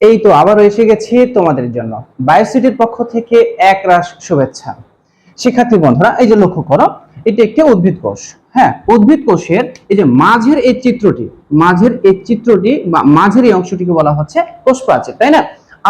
এই তো আবারও এসে গেছি তোমাদের জন্য। বায়োসিটির পক্ষ থেকে এক রাশ শুভেচ্ছা। শিক্ষার্থী বন্ধুরা, এই যে লক্ষ্য করো, এটি একটি উদ্ভিদ কোষ। হ্যাঁ উদ্ভিদ কোষের এই যে মাঝের এই চিত্রটি, মাঝের এই চিত্রটি বা মাঝের এই অংশটিকে বলা হচ্ছে কোষ প্রাচীর তাই না?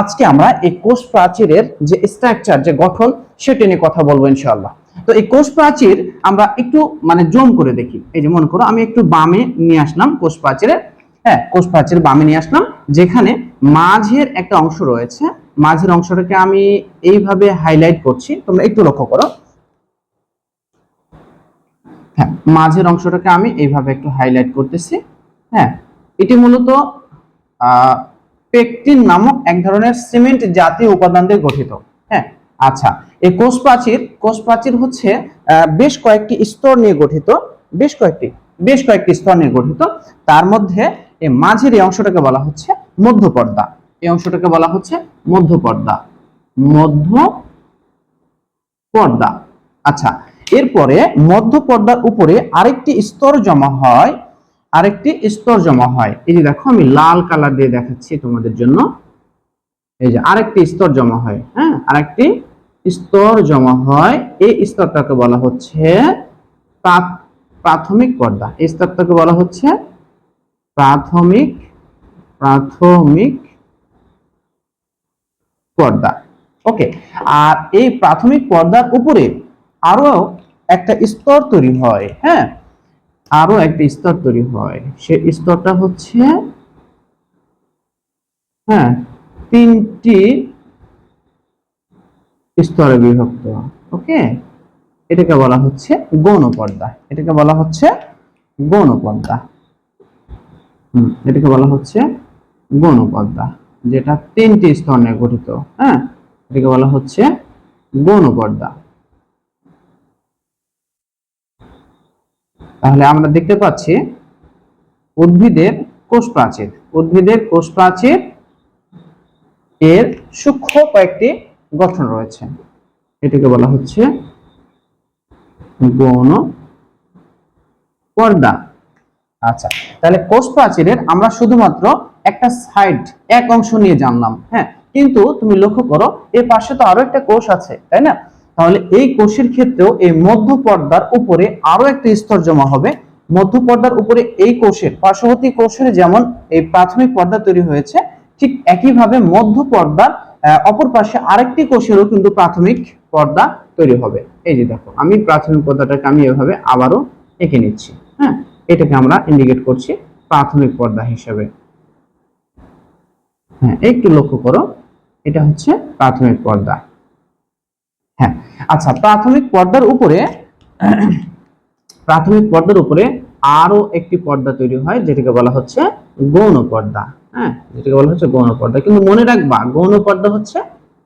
আজকে আমরা এই কোষ প্রাচীরের যে স্ট্রাকচার যে গঠন, সেটি নিয়ে কথা বলব ইনশাআল্লাহ। তো এই কোষ প্রাচীর আমরা একটু মানে জুম করে দেখি। এই যে মনে করো, আমি একটু বামে নিয়ে আসলাম কোষ প্রাচীরের হ্যাঁ কোষ প্রাচীর বামে নিয়ে আসলাম, যেখানে মাঝের একটা অংশ রয়েছে। মাঝের অংশটাকে আমি এইভাবে হাইলাইট করছি। তোমরা একটু লক্ষ্য করো। হ্যাঁ মাঝের অংশটাকে আমি এইভাবে একটু হাইলাইট করতেছি। হ্যাঁ এটি মূলত পেকটিন নামক এক ধরনের সিমেন্ট জাতীয় উপাদান দিয়ে গঠিত। হ্যাঁ আচ্ছা এই কোষ প্রাচীর কোষ প্রাচীর হচ্ছে বেশ কয়েকটি স্তর নিয়ে গঠিত। বেশ কয়েকটি বেশ কয়েকটি স্তর নিয়ে গঠিত। তার মধ্যে এই মাঝের এই অংশটাকে বলা হচ্ছে মধ্যপর্দা। এই অংশটাকে বলা হচ্ছে মধ্যপর্দা। মধ্য পর্দা আচ্ছা এরপরে মধ্য পর্দার উপরে আরেকটি স্তর জমা হয়, আরেকটি স্তর জমা হয়। এই যে দেখো, আমি লাল কালার দিয়ে দেখাচ্ছি তোমাদের জন্য। এই যে আরেকটি স্তর জমা হয় হ্যাঁ? আরেকটি স্তর জমা হয়। এই স্তরটাকে বলা হচ্ছে প্রাথমিক পর্দা। এই স্তরটাকে বলা হচ্ছে প্রাথমিক প্রাথমিক পর্দা। ওকে আর এই প্রাথমিক পর্দার উপরে আরও একটা স্তর তৈরি হয় হ্যাঁ? আরও একটা স্তর তৈরি হয়। সে স্তরটা হচ্ছে হ্যাঁ তিনটি স্তরে বিভক্ত। ওকে এটাকে বলা হচ্ছে গৌণ পর্দা এটাকে বলা হচ্ছে গৌণ পর্দা হুম, এটাকে বলা হচ্ছে গৌণ পর্দা যেটা তিনটি স্তর গঠিত হ্যাঁ? এটাকে বলা হচ্ছে গৌণ পর্দা তাহলে আমরা দেখতে পাচ্ছি উদ্ভিদের কোষ প্রাচীর। উদ্ভিদের কোষ প্রাচীর এর সূক্ষ্ম কয়েকটি গঠন রয়েছে। এটাকে বলা হচ্ছে গৌণ পর্দা আচ্ছা তাহলে কোষ প্রাচীরের আমরা শুধুমাত্র একটা সাইড এক অংশ নিয়ে জানলাম হ্যাঁ? কিন্তু তুমি লক্ষ্য করো, এর পাশে তো আরও একটা কোষ আছে, তাই না? তাহলে এই কোষের ক্ষেত্রেও এই মধ্য পর্দার উপরে আরও একটা স্তর জমা হবে। মধ্য পর্দার উপরে এই কোষের, পার্শ্ববর্তী কোষের যেমন এই প্রাথমিক পর্দা তৈরি হয়েছে, ঠিক একইভাবে মধ্য পর্দার অপর পাশে আরেকটি কোষেরও কিন্তু প্রাথমিক পর্দা তৈরি হবে। এই যে দেখো, আমি প্রাথমিক পর্দাটাকে আমি এভাবে আবারও এঁকে নিচ্ছি হ্যাঁ? এটাকে আমরা ইন্ডিকেট করছি প্রাথমিক পর্দা হিসেবে। হ্যাঁ একটু লক্ষ্য করো, এটা হচ্ছে প্রাথমিক পর্দা। হ্যাঁ আচ্ছা প্রাথমিক পর্দার উপরে, প্রাথমিক পর্দার উপরে আরও একটি পর্দা তৈরি হয়, যেটাকে বলা হচ্ছে গৌণ পর্দা। হ্যাঁ যেটাকে বলা হচ্ছে গৌণ পর্দা। কিন্তু মনে রাখবা, গৌণ পর্দা হচ্ছে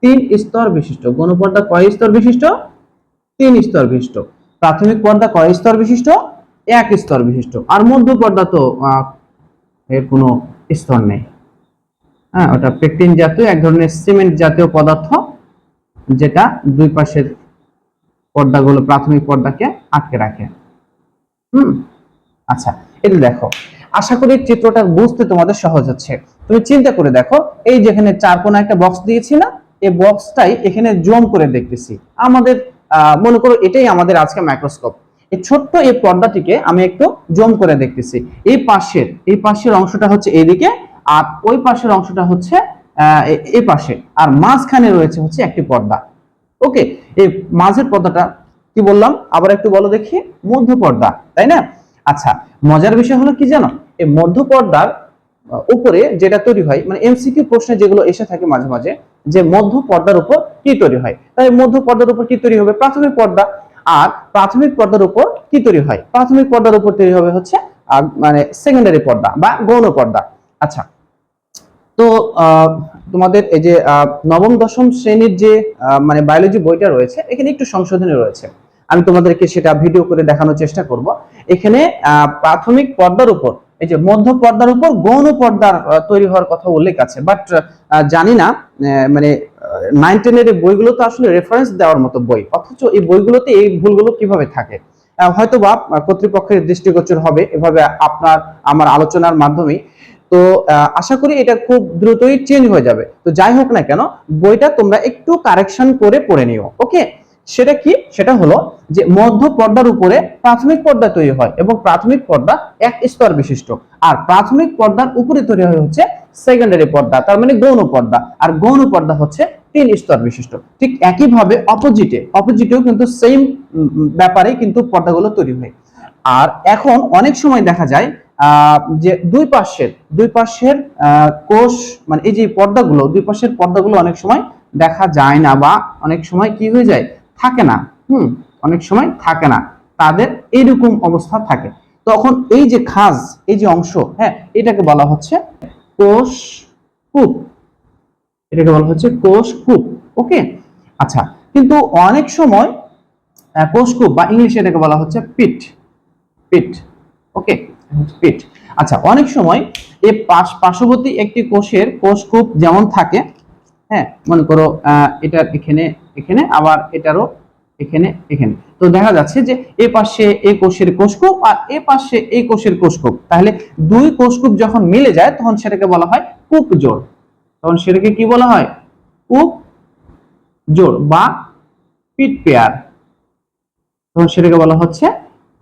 তিন স্তর বিশিষ্ট। গৌণ পর্দা কয় স্তর বিশিষ্ট? তিন স্তর বিশিষ্ট। প্রাথমিক পর্দা কয় স্তর বিশিষ্ট? এক স্তর বিশিষ্ট। আর মধ্য পর্দা তো এর কোনো স্তর নেই। হ্যাঁ ওটা পেকটিন জাতীয়, এক ধরনের সিমেন্ট জাতীয় পদার্থ যেটা দুই পাশের পর্দাগুলো, প্রাথমিক পর্দাকে আটকে রাখে। হুম? আচ্ছা এটা দেখো। আশা করি চিত্রটা বুঝতে তোমাদের সহজ হচ্ছে। তুমি চিন্তা করে দেখো, এই যেখানে চার কোনা একটা বক্স দিয়েছি না, এই বক্সটাই এখানে জুম করে দেখতেছি। আমাদের মনে করো এটাই আমাদের আজকে মাইক্রোস্কোপ এই ছোট্ট এই পর্দাটিকে আমি একটু জুম করে দেখতেছি। এই পাশের এই পাশের অংশটা হচ্ছে এইদিকে আর ওই পাশের অংশটা হচ্ছে এ- পাশে। আর মাঝখানে রয়েছে হচ্ছে একটি পর্দা। ওকে, এই মাঝের পর্দাটা কি বললাম? আবার একটু বলো দেখি। মধ্য পর্দা, তাই না? আচ্ছা মজার বিষয় হলো কি জানো? এই মধ্য পর্দার উপরে যেটা তৈরি হয় মানে এমসিকিউ প্রশ্নে যেগুলো এসে থাকে মাঝে মাঝে, যে মধ্য পর্দার উপর কি তৈরি হয়? তাই মধ্য পর্দার উপর কি তৈরি হবে? প্রাথমিক পর্দা। আর প্রাথমিক পর্দার উপর কি তৈরি হয়? প্রাথমিক পর্দার উপর তৈরি হবে হচ্ছে মানে সেকেন্ডারি পর্দা বা গৌণ পর্দা। আচ্ছা তো তোমাদের এই যে নবম, দশম শ্রেণির যে মানে বায়োলজি বইটা রয়েছে, এখানে একটু সংশোধনী রয়েছে। আমি তোমাদেরকে সেটা ভিডিও করে দেখানোর চেষ্টা করব। এখানে প্রাথমিক পর্দার উপর, এই যে মধ্য পর্দার উপর গৌণ পর্দার তৈরি হওয়ার কথা উল্লেখ আছে। বাট জানি না মানে নাইন টেনের বইগুলো তো আসলে রেফারেন্স দেওয়ার মতো বই। অথচ এই বইগুলোতে এই ভুলগুলো কীভাবে থাকে? হয়তো বা কর্তৃপক্ষের দৃষ্টিগোচর হবে এভাবে আপনার, আমার আলোচনার মাধ্যমে তো আশা করি এটা খুব দ্রুতই চেঞ্জ হয়ে যাবে। তো যাই হোক না কেন, বইটা তোমরা একটু কারেকশন করে পড়ে নিও ওকে সেটা কি? সেটা হলো যে মধ্য পর্দার উপরে প্রাথমিক পর্দা তৈরি হয় এবং প্রাথমিক পর্দা এক স্তর বিশিষ্ট। আর প্রাথমিক পর্দার উপরে তৈরি হয় হচ্ছে সেকেন্ডারি পর্দা, তার মানে গৌণ পর্দা। আর গৌণ পর্দা হচ্ছে তিন স্তর বিশিষ্ট। ঠিক একইভাবে অপোজিটে অপোজিটেও কিন্তু সেম ব্যাপারে কিন্তু পর্দাগুলো তৈরি হয়। আর এখন অনেক সময় দেখা যায় যে দুই পাশের দুই পাশের কোষ মানে এই যে পর্দাগুলো দুই পাশের পর্দাগুলো অনেক সময় দেখা যায় না বা অনেক সময় কি হয়ে যায়? থাকে না। হুম অনেক সময় থাকে না। তাদের এইরকম অবস্থা থাকে। তখন এই যে খাজ এই যে অংশ হ্যাঁ এটাকে বলা হচ্ছে কোষ কূপ। এটাকে বলা হচ্ছে কোষ কূপ ওকে? আচ্ছা কিন্তু অনেক সময় আহ, কোষ কূপ বা ইংলিশে এটাকে বলা হচ্ছে পিট পিট ওকে? পিট আচ্ছা অনেক সময় এই পার্শ্ববর্তী একটি কোষের কোষকূপ যেমন থাকে হ্যাঁ মনে করো এটার এখানে এখানে, আবার এটারও এখানে এখানে। তো দেখা যাচ্ছে যে এ পাশে এই কোষের কোষকূপ আর এ পাশে এই কোষের কোষকূপ তাহলে দুই কোষকূপ যখন মিলে যায়, তখন সেটাকে বলা হয় কূপ জোড়। তখন সেটাকে কি বলা হয়? কূপ জোড় বা পিট পেয়ার। তখন সেটাকে বলা হচ্ছে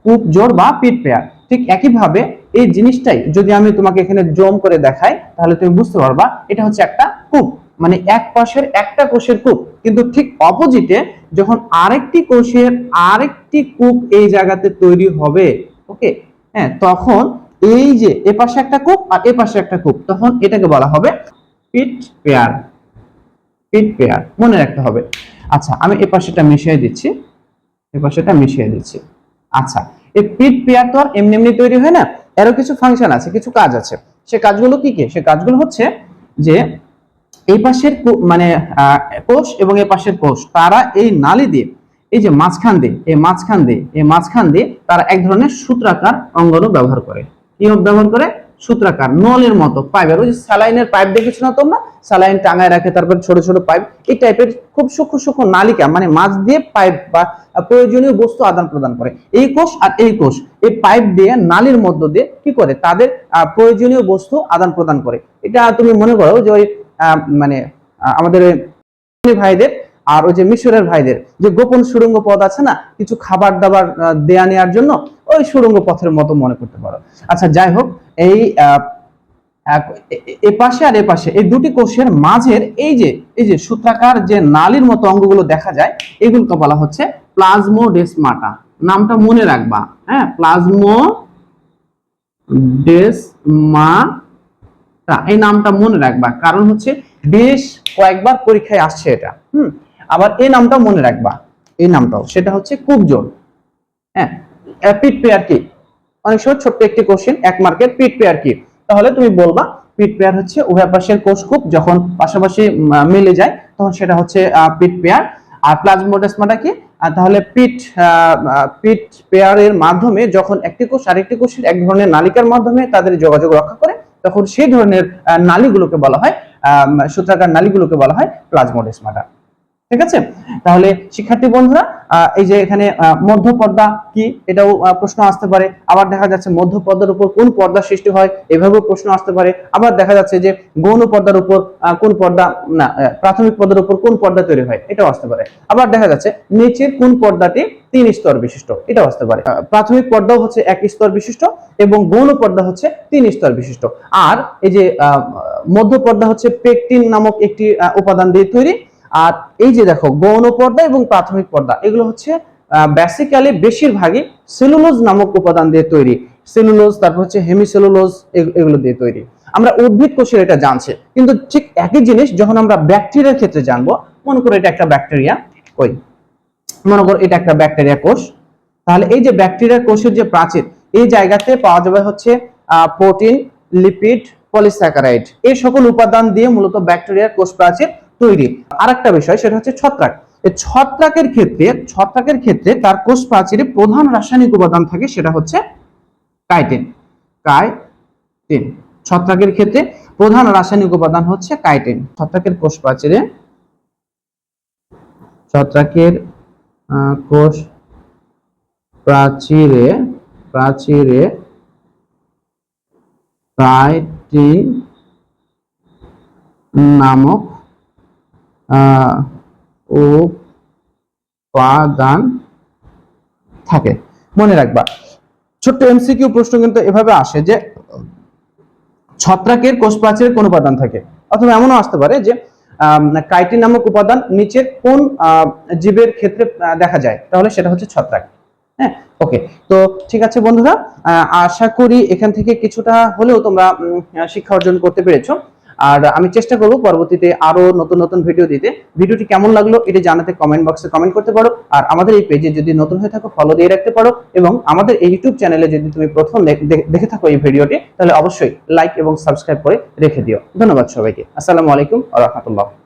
কূপ জোড় বা পিট পেয়ার। ঠিক একইভাবে এই জিনিসটাই যদি আমি তোমাকে এখানে জম করে দেখাই, তাহলে তুমি বুঝতে পারবা এটা হচ্ছে একটা কূপ। মানে এক পাশের একটা কোষের কূপ। কিন্তু ঠিক অপোজিটে যখন আরেকটি কোষের আরেকটি কূপ এই জায়গাতে তৈরি হবে, ওকে? হ্যাঁ তখন এই যে এ পাশে একটা কূপ আর এ পাশে একটা কূপ, তখন এটাকে বলা হবে পিট পেয়ার। পিট পেয়ার, মনে রাখতে হবে। আচ্ছা আমি এ পাশেটা মিশিয়ে দিচ্ছি। এ পাশেটা মিশিয়ে দিচ্ছি। আচ্ছা এই পিট পেয়ার তো আর এমনি এমনি তৈরি হয় না, এরও কিছু ফাংশন আছে, কিছু কাজ আছে। সে কাজগুলো কি কি? সে কাজগুলো হচ্ছে যে এই পাশের মানে কোষ এবং এই পাশের কোষ, তারা এই নালী দিয়ে, এই যে মাঝখান দিয়ে, এই মাঝখান দিয়ে, এই মাঝখান দিয়ে তারা এক ধরনের সূত্রাকার অঙ্গাণু ব্যবহার করে। কি ব্যবহার করে? সূত্রাকার নলের মতো পাইপের ওই যে স্যালাইনের পাইপ দেখেছ না তোমরা? স্যালাইন টাঙায় রাখে, তারপর ছোট ছোট পাইপ। এই টাইপের খুব সূক্ষ্ম সূক্ষ্ম নালিকা মানে মাছ দিয়ে পাইপ বা প্রয়োজনীয় বস্তু আদান প্রদান করে। এই কোষ আর এই কোষ, এই পাইপ দিয়ে নালীর মধ্য দিয়ে কি করে? তাদের প্রয়োজনীয় বস্তু আদান প্রদান করে। এটা তুমি মনে করো যে ওই মানে আমাদের ভাইদের আর ওই যে মিশরের ভাইদের যে গোপন সুড়ঙ্গ পথ আছে না, কিছু খাবার দাবার দেয়া নেওয়ার জন্য ওই সুড়ঙ্গ পথের মতো মনে করতে পারো। আচ্ছা যাই হোক, এই এ- পাশে আর এ পাশে, এই দুটি কোষের মাঝের এই যে এই যে সূত্রাকার যে নালীর মতো অঙ্গগুলো দেখা যায়, এগুলোকে বলা হচ্ছে প্লাজমোডেসমাটা। নামটা মনে রাখবা হ্যাঁ প্লাজমো ডেসমাটা এই নামটা মনে রাখবা, কারণ হচ্ছে বেশ কয়েকবার পরীক্ষায় আসছে এটা, হুম? আবার এই নামটাও মনে রাখবা, এই নামটাও, সেটা হচ্ছে কুবজোর হ্যাঁ? পিট পেয়ার কি অনেক সময় ছোট্ট একটি কোশ্চেন এক মার্কের পিট পেয়ার কি তাহলে তুমি বলবা পিট পেয়ার হচ্ছে উভয় পাশের কোষকূপ যখন পাশাপাশি মিলে যায়, তখন সেটা হচ্ছে পিট পেয়ার আর প্লাজমোডেসমাটা কি? তাহলে পিট পিট পেয়ারের মাধ্যমে যখন একটি কোষ আরেকটি কোষের এক ধরনের নালিকার মাধ্যমে তাদের যোগাযোগ রক্ষা করে, তখন সেই ধরনের নালীগুলোকে বলা হয় সূত্রাকার নালীগুলোকে বলা হয় প্লাজমোডেসমাটা ঠিক আছে? তাহলে, শিক্ষার্থী বন্ধুরা এই যে এখানে মধ্য পর্দা কি? এটাও প্রশ্ন আসতে পারে। আবার দেখা যাচ্ছে মধ্য পর্দার উপর কোন পর্দা সৃষ্টি হয়, এভাবেও প্রশ্ন আসতে পারে। আবার দেখা যাচ্ছে যে গৌণ পর্দার উপর কোন পর্দা, না প্রাথমিক পর্দার উপর কোন পর্দা তৈরি হয়, এটাও আসতে পারে। আবার দেখা যাচ্ছে নিচের কোন পর্দাটি তিন স্তর বিশিষ্ট, এটাও আসতে পারে। প্রাথমিক পর্দাও হচ্ছে এক স্তর বিশিষ্ট এবং গৌণ পর্দা হচ্ছে তিন স্তর বিশিষ্ট। আর এই যে মধ্য পর্দা হচ্ছে পেকটিন নামক একটি উপাদান দিয়ে তৈরি। আর এই যে দেখো, গৌণ পর্দা এবং প্রাথমিক পর্দা, এগুলো হচ্ছে বেসিক্যালি বেশিরভাগই সেলুলোজ নামক উপাদান দিয়ে তৈরি। সেলুলোজ তারপর হচ্ছে হেমিসেলুলোজ এগুলো দিয়ে তৈরি। আমরা উদ্ভিদ কোষের এটা জানছি, কিন্তু ঠিক একই জিনিস যখন আমরা ব্যাকটেরিয়ার ক্ষেত্রে জানব, মনে করো এটা একটা ব্যাকটেরিয়া কই? মনে করো এটা একটা ব্যাকটেরিয়া কোষ। তাহলে এই যে ব্যাকটেরিয়া কোষের যে প্রাচীর, এই জায়গাতে পাওয়া যাবে হচ্ছে প্রোটিন লিপিড পলিস্যাকারাইড এই সকল উপাদান দিয়ে মূলত ব্যাকটেরিয়ার কোষ প্রাচীর তৈরি। আরেকটা বিষয়, সেটা হচ্ছে ছত্রাক। ছত্রাকের ক্ষেত্রে ছত্রাকের ক্ষেত্রে তার কোষ প্রাচীরে প্রধান রাসায়নিক উপাদান থাকে, সেটা হচ্ছে কাইটিন। কাইটিন। ছত্রাকের ক্ষেত্রে প্রধান রাসায়নিক উপাদান হচ্ছে কাইটিন। ছত্রাকের কোষ প্রাচীরে ছত্রাকের কোষ প্রাচীরে প্রাচীরে কাইটিন নামক উপাদান থাকে। মনে রাখবা, ছোট্ট এমসিকিউ প্রশ্ন কিন্তু এভাবে আসে যে, ছত্রাকের কোষ প্রাচীরের কোন উপাদান থাকে। অথবা এমনও আসতে পারে যে কাইটিন নামক উপাদান নিচের কোন জীবের ক্ষেত্রে দেখা যায়। তাহলে সেটা হচ্ছে ছত্রাক। হ্যাঁ? ওকে। তো ঠিক আছে বন্ধুরা আশা করি এখান থেকে কিছুটা হলেও তোমরা শিক্ষা অর্জন করতে পেরেছ। আর আমি চেষ্টা করব পরবর্তীতে আরও নতুন নতুন ভিডিও দিতে। ভিডিওটি কেমন লাগল এটা জানাতে কমেন্ট বক্সে কমেন্ট করতে পারো। আর আমাদের এই পেজে যদি নতুন হয়ে থাকো ফলো দিয়ে রাখতে পারো এবং আমাদের এই ইউটিউব চ্যানেলে যদি তুমি প্রথম দেখ- থাকো এই ভিডিওটি, তাহলে অবশ্যই লাইক এবং সাবস্ক্রাইব করে রেখে দিও। ধন্যবাদ সবাইকে। আসসালামু আলাইকুম রহমতুল্লাহ।